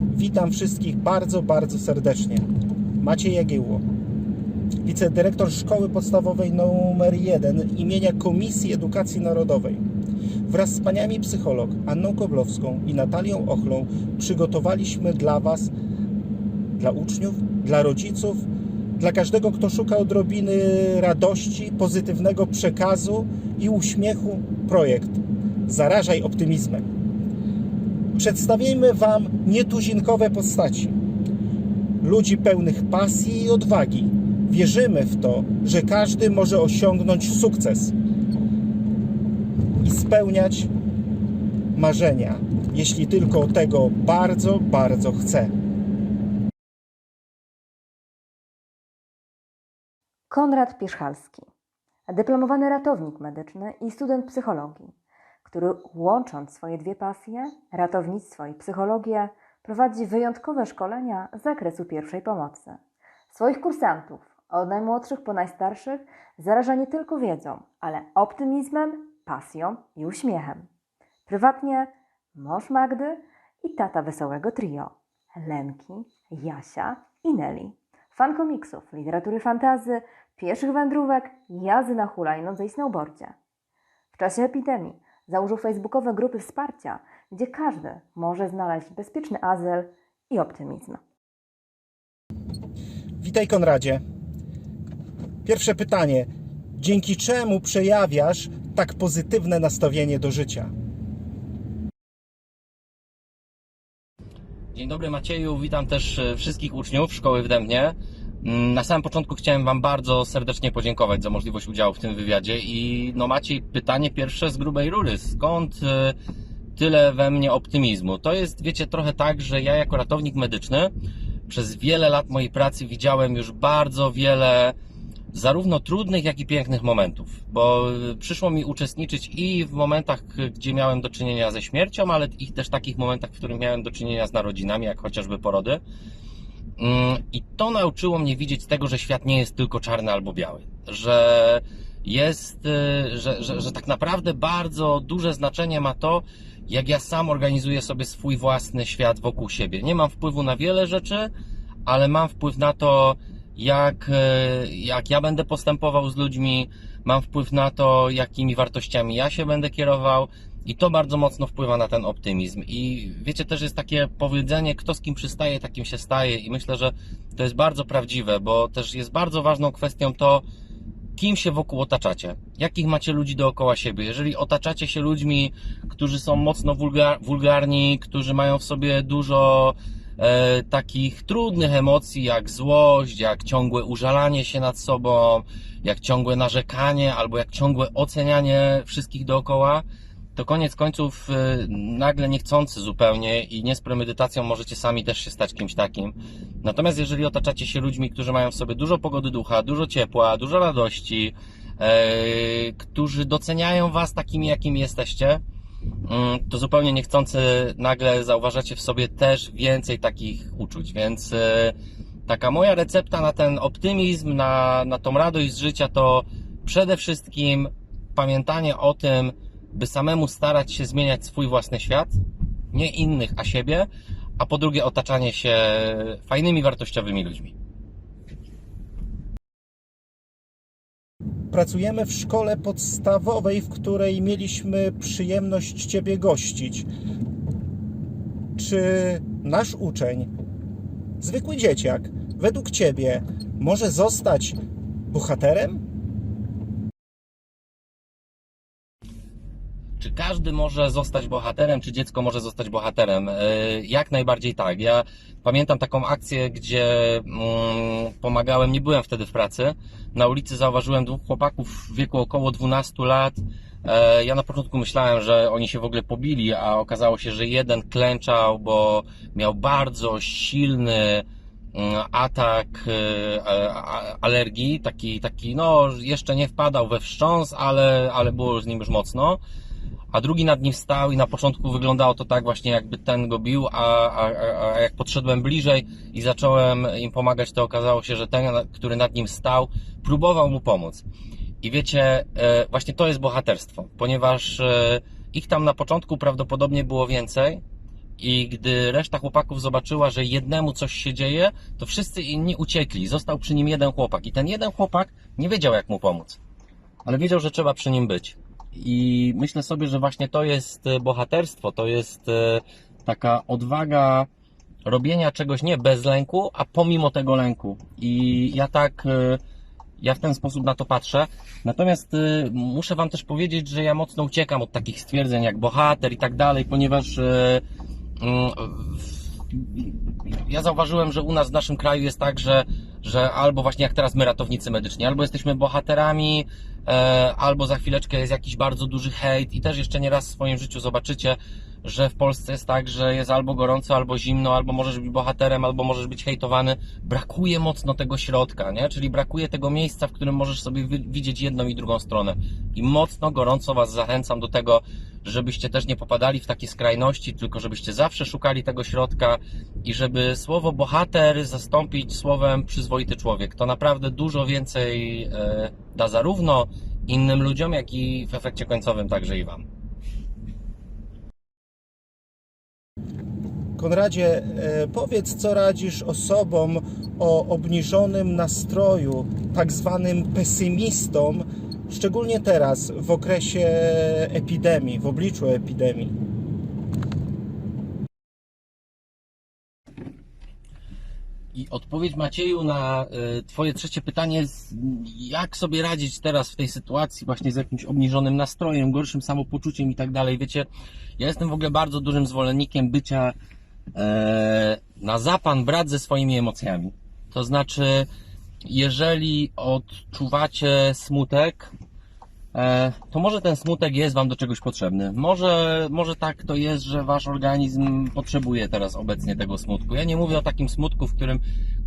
Witam wszystkich bardzo, bardzo serdecznie. Maciej Jagiełło, wicedyrektor Szkoły Podstawowej nr 1 imienia Komisji Edukacji Narodowej. Wraz z paniami psycholog Anną Koblowską i Natalią Ochlą przygotowaliśmy dla Was, dla uczniów, dla rodziców, dla każdego, kto szuka odrobiny radości, pozytywnego przekazu i uśmiechu projekt Zarażaj optymizmem. Przedstawimy Wam nietuzinkowe postaci. Ludzi pełnych pasji i odwagi. Wierzymy w to, że każdy może osiągnąć sukces i spełniać marzenia, jeśli tylko tego bardzo, bardzo chce. Konrad Pierzchalski, dyplomowany ratownik medyczny i student psychologii, który łącząc swoje dwie pasje, ratownictwo i psychologię, prowadzi wyjątkowe szkolenia z zakresu pierwszej pomocy. Swoich kursantów, od najmłodszych po najstarszych, zaraża nie tylko wiedzą, ale optymizmem, pasją i uśmiechem. Prywatnie mąż Magdy i tata wesołego trio Lenki, Jasia i Nelly. Fan komiksów, literatury fantazy, pieszych wędrówek, jazdy na hulajnodze i snowboardzie. W czasie epidemii założył facebookowe grupy wsparcia, gdzie każdy może znaleźć bezpieczny azyl i optymizm. Witaj Konradzie. Pierwsze pytanie. Dzięki czemu przejawiasz tak pozytywne nastawienie do życia? Dzień dobry Macieju, witam też e, wszystkich uczniów Szkoły w Dębnie. Mm, Na samym początku chciałem Wam bardzo serdecznie podziękować za możliwość udziału w tym wywiadzie i no Maciej, pytanie pierwsze z grubej rury. Skąd e, tyle we mnie optymizmu? To jest, wiecie, trochę tak, że ja jako ratownik medyczny przez wiele lat mojej pracy widziałem już bardzo wiele zarówno trudnych, jak i pięknych momentów, bo y, przyszło mi uczestniczyć i w momentach, y, gdzie miałem do czynienia ze śmiercią, ale i też takich momentach, w których miałem do czynienia z narodzinami, jak chociażby porody. Mm, I to nauczyło mnie widzieć tego, że świat nie jest tylko czarny albo biały, że jest, y, że, że, że tak naprawdę bardzo duże znaczenie ma to, jak ja sam organizuję sobie swój własny świat wokół siebie. Nie mam wpływu na wiele rzeczy, ale mam wpływ na to, jak, e, jak ja będę postępował z ludźmi, mam wpływ na to, jakimi wartościami ja się będę kierował i to bardzo mocno wpływa na ten optymizm. I wiecie, też jest takie powiedzenie, kto z kim przystaje, takim się staje i myślę, że to jest bardzo prawdziwe, bo też jest bardzo ważną kwestią to, kim się wokół otaczacie, jakich macie ludzi dookoła siebie. Jeżeli otaczacie się ludźmi, którzy są mocno wulgar, wulgarni, którzy mają w sobie dużo e, takich trudnych emocji, jak złość, jak ciągłe użalanie się nad sobą, jak ciągłe narzekanie, albo jak ciągłe ocenianie wszystkich dookoła, to koniec końców e, nagle niechcący zupełnie i nie z premedytacją możecie sami też się stać kimś takim. Natomiast jeżeli otaczacie się ludźmi, którzy mają w sobie dużo pogody ducha, dużo ciepła, dużo radości, e, którzy doceniają was takimi, jakimi jesteście, mm, to zupełnie niechcący nagle zauważacie w sobie też więcej takich uczuć. Więc e, taka moja recepta na ten optymizm, na, na tą radość z życia to przede wszystkim pamiętanie o tym, by samemu starać się zmieniać swój własny świat, nie innych, a siebie, a po drugie otaczanie się fajnymi, wartościowymi ludźmi. Pracujemy w szkole podstawowej, w której mieliśmy przyjemność Ciebie gościć. Czy nasz uczeń, zwykły dzieciak, według Ciebie może zostać bohaterem? Każdy może zostać bohaterem, czy dziecko może zostać bohaterem? E, Jak najbardziej tak. Ja pamiętam taką akcję, gdzie mm, pomagałem, nie byłem wtedy w pracy. Na ulicy zauważyłem dwóch chłopaków w wieku około 12 lat. E, Ja na początku myślałem, że oni się w ogóle pobili, a okazało się, że jeden klęczał, bo miał bardzo silny mm, atak e, alergii, taki, taki, no, jeszcze nie wpadał we wstrząs, ale, ale było z nim już mocno a drugi nad nim stał i na początku wyglądało to tak właśnie jakby ten go bił, a, a, a- jak podszedłem bliżej i zacząłem im pomagać, to okazało się, że ten, który nad nim stał, próbował mu pomóc. I wiecie, e, właśnie to jest bohaterstwo, ponieważ e, ich tam na początku prawdopodobnie było więcej I gdy reszta chłopaków zobaczyła, że jednemu coś się dzieje, to wszyscy inni uciekli. Został przy nim jeden chłopak. I ten jeden chłopak nie wiedział, jak mu pomóc. Ale wiedział, że trzeba przy nim być. I myślę sobie, że właśnie to jest e, bohaterstwo, to jest e, taka odwaga robienia czegoś nie bez lęku, a pomimo tego lęku. I ja tak, e, ja w ten sposób na to patrzę. Natomiast muszę Wam też powiedzieć, że ja mocno uciekam od takich stwierdzeń jak bohater i tak dalej, ponieważ mm, ja zauważyłem, że u nas w naszym kraju jest tak, że, że albo właśnie jak teraz my ratownicy medyczni, albo jesteśmy bohaterami, e, albo za chwileczkę jest jakiś bardzo duży hejt i też jeszcze nie raz w swoim życiu zobaczycie, że w Polsce jest tak, że jest albo gorąco, albo zimno, albo możesz być bohaterem, albo możesz być hejtowany. Brakuje mocno tego środka, nie? Czyli brakuje tego miejsca, w którym możesz sobie widzieć jedną i drugą stronę. I mocno, gorąco Was zachęcam do tego, żebyście też nie popadali w takie skrajności, tylko żebyście zawsze szukali tego środka i żeby słowo bohater zastąpić słowem przyzwoity człowiek. To naprawdę dużo więcej e, da zarówno innym ludziom, jak i w efekcie końcowym także i Wam. Konradzie, e, powiedz, co radzisz osobom o obniżonym nastroju, tak zwanym pesymistom, szczególnie teraz, w okresie epidemii, w obliczu epidemii. I odpowiedź Macieju na y, Twoje trzecie pytanie jak sobie radzić teraz w tej sytuacji właśnie z jakimś obniżonym nastrojem, gorszym samopoczuciem i tak dalej. Wiecie, ja jestem w ogóle bardzo dużym zwolennikiem bycia e, na zapan brat ze swoimi emocjami. To znaczy, jeżeli odczuwacie smutek, e, to może ten smutek jest Wam do czegoś potrzebny. Może, może tak to jest, że Wasz organizm potrzebuje teraz obecnie tego smutku. Ja nie mówię o takim smutku, w którym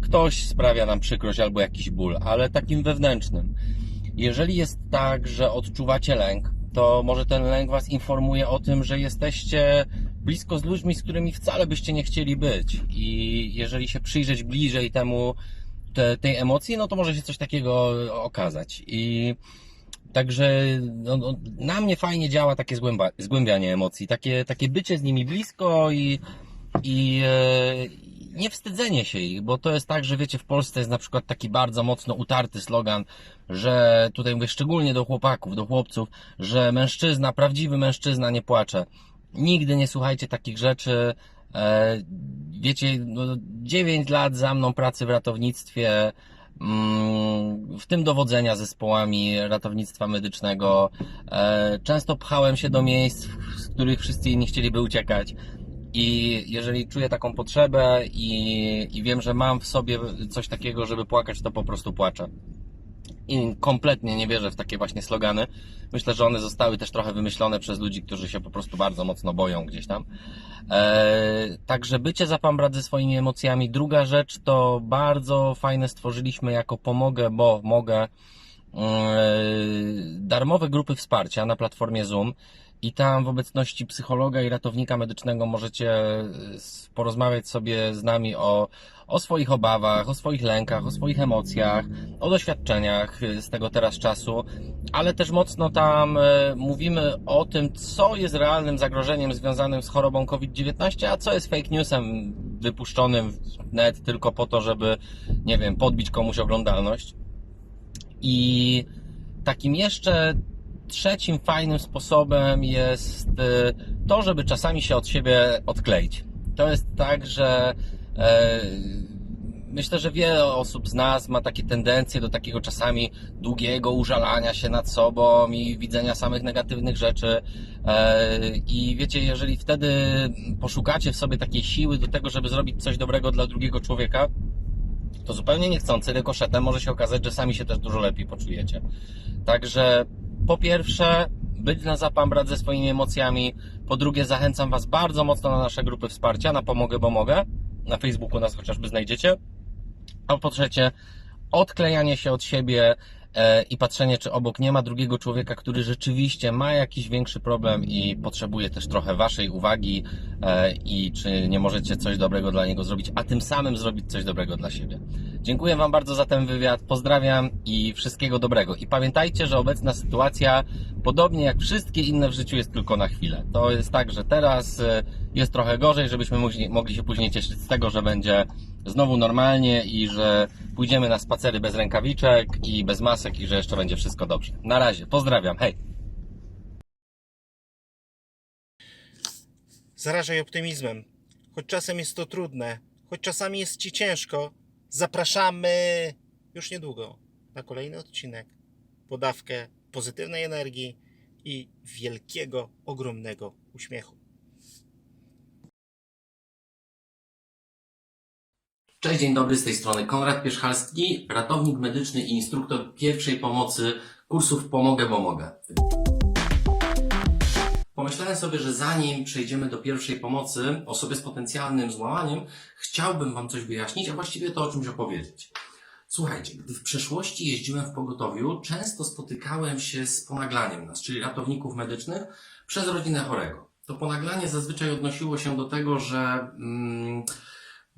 ktoś sprawia nam przykrość albo jakiś ból, ale takim wewnętrznym. Jeżeli jest tak, że odczuwacie lęk, to może ten lęk Was informuje o tym, że jesteście blisko z ludźmi, z którymi wcale byście nie chcieli być. I jeżeli się przyjrzeć bliżej temu, te, tej emocji, no to może się coś takiego okazać. I Także no, no, na mnie fajnie działa takie zgłęba, zgłębianie emocji, takie, takie bycie z nimi blisko i, i e, nie wstydzenie się ich, bo to jest tak, że wiecie, w Polsce jest na przykład taki bardzo mocno utarty slogan, że tutaj mówię szczególnie do chłopaków, do chłopców, że mężczyzna, prawdziwy mężczyzna nie płacze. Nigdy nie słuchajcie takich rzeczy. E, wiecie, no, 9 lat za mną pracy w ratownictwie, mm, w tym dowodzenia zespołami ratownictwa medycznego. E, Często pchałem się do miejsc, z których wszyscy inni chcieliby uciekać. I jeżeli czuję taką potrzebę i, i wiem, że mam w sobie coś takiego, żeby płakać, to po prostu płaczę. I kompletnie nie wierzę w takie właśnie slogany. Myślę, że one zostały też trochę wymyślone przez ludzi, którzy się po prostu bardzo mocno boją gdzieś tam. E, także bycie za pan brat ze swoimi emocjami. Druga rzecz to bardzo fajne stworzyliśmy jako pomogę, bo mogę darmowe grupy wsparcia na platformie Zoom i tam w obecności psychologa i ratownika medycznego możecie e, porozmawiać sobie z nami o, o swoich obawach, o swoich lękach, o swoich emocjach, o doświadczeniach e, z tego teraz czasu, ale też mocno tam e, mówimy o tym, co jest realnym zagrożeniem związanym z chorobą COVID-19, a co jest fake newsem wypuszczonym w net tylko po to, żeby, nie wiem, podbić komuś oglądalność. I takim jeszcze trzecim fajnym sposobem jest y, to, żeby czasami się od siebie odkleić. To jest tak, że e, myślę, że wiele osób z nas ma takie tendencje do takiego czasami długiego użalania się nad sobą i widzenia samych negatywnych rzeczy. E, I wiecie, jeżeli wtedy poszukacie w sobie takiej siły do tego, żeby zrobić coś dobrego dla drugiego człowieka, to zupełnie niechcący, rykoszetem może się okazać, że sami się też dużo lepiej poczujecie. Także po pierwsze, być na zapan brat ze swoimi emocjami. Po drugie, zachęcam Was bardzo mocno na nasze grupy wsparcia, na Pomogę, bo mogę. Na Facebooku nas chociażby znajdziecie. A po trzecie, odklejanie się od siebie i patrzenie, czy obok nie ma drugiego człowieka, który rzeczywiście ma jakiś większy problem i potrzebuje też trochę Waszej uwagi e, i czy nie możecie coś dobrego dla niego zrobić, a tym samym zrobić coś dobrego dla siebie. Dziękuję Wam bardzo za ten wywiad, pozdrawiam i wszystkiego dobrego. I pamiętajcie, że obecna sytuacja, podobnie jak wszystkie inne w życiu, jest tylko na chwilę. To jest tak, że teraz e, jest trochę gorzej, żebyśmy mogli- się później cieszyć z tego, że będzie znowu normalnie i że pójdziemy na spacery bez rękawiczek i bez masek i że jeszcze będzie wszystko dobrze. Na razie, pozdrawiam, hej! Zarażaj optymizmem. Choć czasem jest to trudne, choć czasami jest ci ciężko, zapraszamy już niedługo na kolejny odcinek. Podawkę pozytywnej energii i wielkiego, ogromnego uśmiechu. Cześć, dzień dobry, z tej strony Konrad Pierzchalski, ratownik medyczny i instruktor pierwszej pomocy kursów Pomogę, bo mogę. Pomyślałem sobie, że zanim przejdziemy do pierwszej pomocy osobie z potencjalnym złamaniem, chciałbym Wam coś wyjaśnić, a właściwie to o czymś opowiedzieć. Słuchajcie, gdy w przeszłości jeździłem w pogotowiu, często spotykałem się z ponaglaniem nas, czyli ratowników medycznych, przez rodzinę chorego. To ponaglanie zazwyczaj odnosiło się do tego, że mm,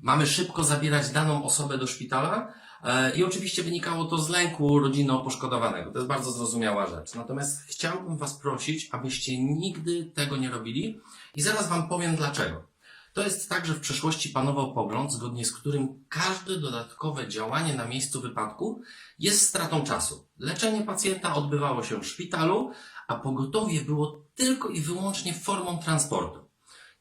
mamy szybko zabierać daną osobę do szpitala i oczywiście wynikało to z lęku rodziny poszkodowanego. To jest bardzo zrozumiała rzecz. Natomiast chciałbym Was prosić, abyście nigdy tego nie robili i zaraz Wam powiem dlaczego. To jest tak, że w przeszłości panował pogląd, zgodnie z którym każde dodatkowe działanie na miejscu wypadku jest stratą czasu. Leczenie pacjenta odbywało się w szpitalu, a pogotowie było tylko i wyłącznie formą transportu.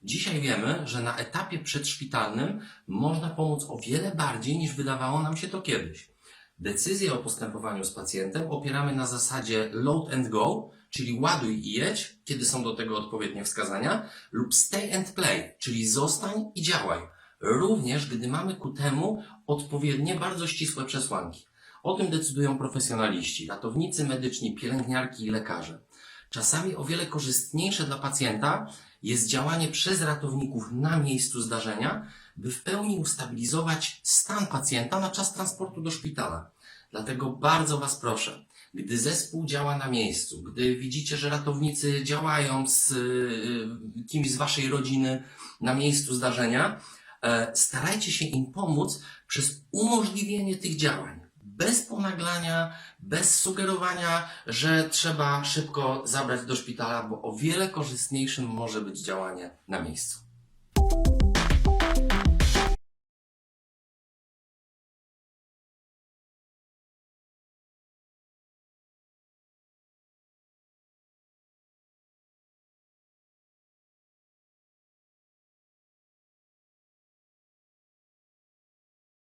Dzisiaj wiemy, że na etapie przedszpitalnym można pomóc o wiele bardziej niż wydawało nam się to kiedyś. Decyzję o postępowaniu z pacjentem opieramy na zasadzie load and go, czyli ładuj i jedź, kiedy są do tego odpowiednie wskazania, lub stay and play, czyli zostań i działaj, również gdy mamy ku temu odpowiednie, bardzo ścisłe przesłanki. O tym decydują profesjonaliści, ratownicy medyczni, pielęgniarki i lekarze. Czasami o wiele korzystniejsze dla pacjenta jest działanie przez ratowników na miejscu zdarzenia, by w pełni ustabilizować stan pacjenta na czas transportu do szpitala. Dlatego bardzo Was proszę, gdy zespół działa na miejscu, gdy widzicie, że ratownicy działają z y, kimś z Waszej rodziny na miejscu zdarzenia, e, starajcie się im pomóc przez umożliwienie tych działań. Bez ponaglania, bez sugerowania, że trzeba szybko zabrać do szpitala, bo o wiele korzystniejszym może być działanie na miejscu.